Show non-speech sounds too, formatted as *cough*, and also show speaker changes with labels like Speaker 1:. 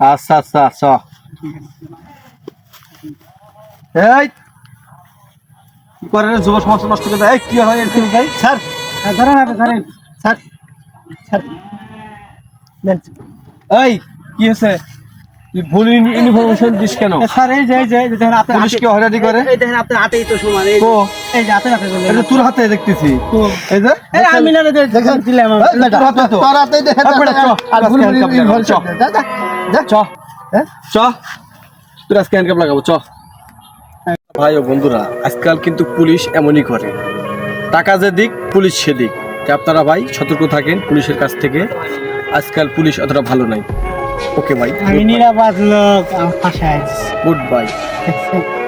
Speaker 1: আচ্ছা আচ্ছা আচ্ছা। এই কি করে যুব সমাজ নষ্ট করে দেয়? এই, কি হয় এরকম ভাই? স্যার।
Speaker 2: ধরেন আপনি ধরেন।
Speaker 1: Sir sir. এই কি হয়েছে? ভুল ইনফরমেশন দিস কেন?
Speaker 2: স্যার এই যে এই যে দেখেন আপনার হাতে
Speaker 1: পুলিশকে হয়রানি করে?
Speaker 2: এই দেখেন আপনার হাতেই তো সমান এই এই যে হাতে হাতে
Speaker 1: এটা তোর হাতে দেখতেছি। এই যে
Speaker 2: এই আমি না দেখেন দেখেন দিলাম
Speaker 1: তোর হাতে তো।
Speaker 3: তোর হাতেই দেখে
Speaker 1: এই,
Speaker 3: আর ভুল
Speaker 1: handcuff লাগাবো, চ।
Speaker 3: হ্যাঁ? যা যা
Speaker 1: চ। চ তোর আজকে হ্যান্ডকাপ লাগাবো চ। ভাই ও বন্ধুরা আজকাল কিন্তু পুলিশ এমনই করে। টাকা যে দিক পুলিশ সেদিক। আপনারা ভাই সতর্ক থাকেন পুলিশের কাছ থেকে। আজকাল পুলিশ অতটা ভালো নাই। ওকে ভাই
Speaker 2: আমি নিরাপদ লোক
Speaker 1: গুড বাই *laughs*